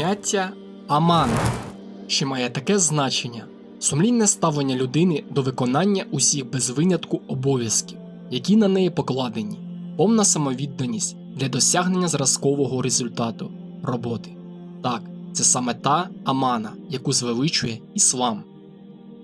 Поняття амана, що має таке значення сумлінне ставлення людини до виконання усіх без винятку обов'язків, які на неї покладені, повна самовідданість для досягнення зразкового результату роботи. Так, це саме та амана, яку звеличує іслам.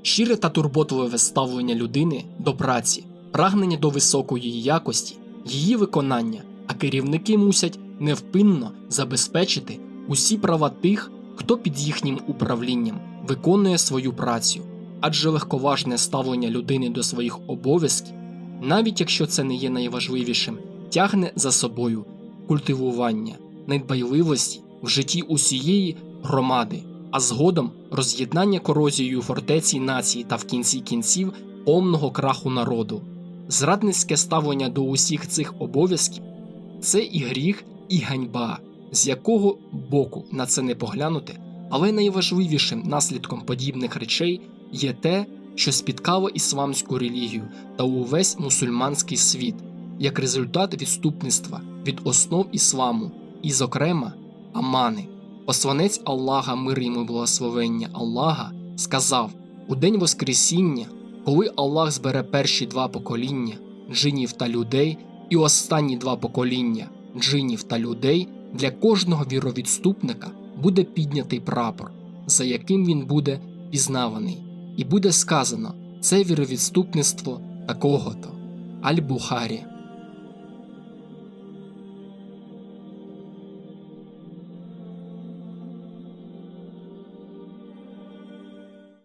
Щире та турботливе ставлення людини до праці, прагнення до високої якості, її виконання, а керівники мусять невпинно забезпечити усі права тих, хто під їхнім управлінням виконує свою працю, адже легковажне ставлення людини до своїх обов'язків, навіть якщо це не є найважливішим, тягне за собою культивування, недбайливості в житті усієї громади, а згодом роз'єднання корозією фортеці нації та в кінці кінців повного краху народу. Зрадницьке ставлення до усіх цих обов'язків це і гріх, і ганьба, з якого боку на це не поглянути, але найважливішим наслідком подібних речей є те, що спіткало ісламську релігію та увесь мусульманський світ як результат відступництва від основ ісламу, і, зокрема, амани. Посланець Аллаха, мир йому благословення Аллаха, сказав у день Воскресіння, коли Аллах збере перші два покоління джинів та людей, і останні два покоління джинів та людей, для кожного віровідступника буде піднятий прапор, за яким він буде пізнаваний, і буде сказано це віровідступництво такого-то. Аль-Бухарі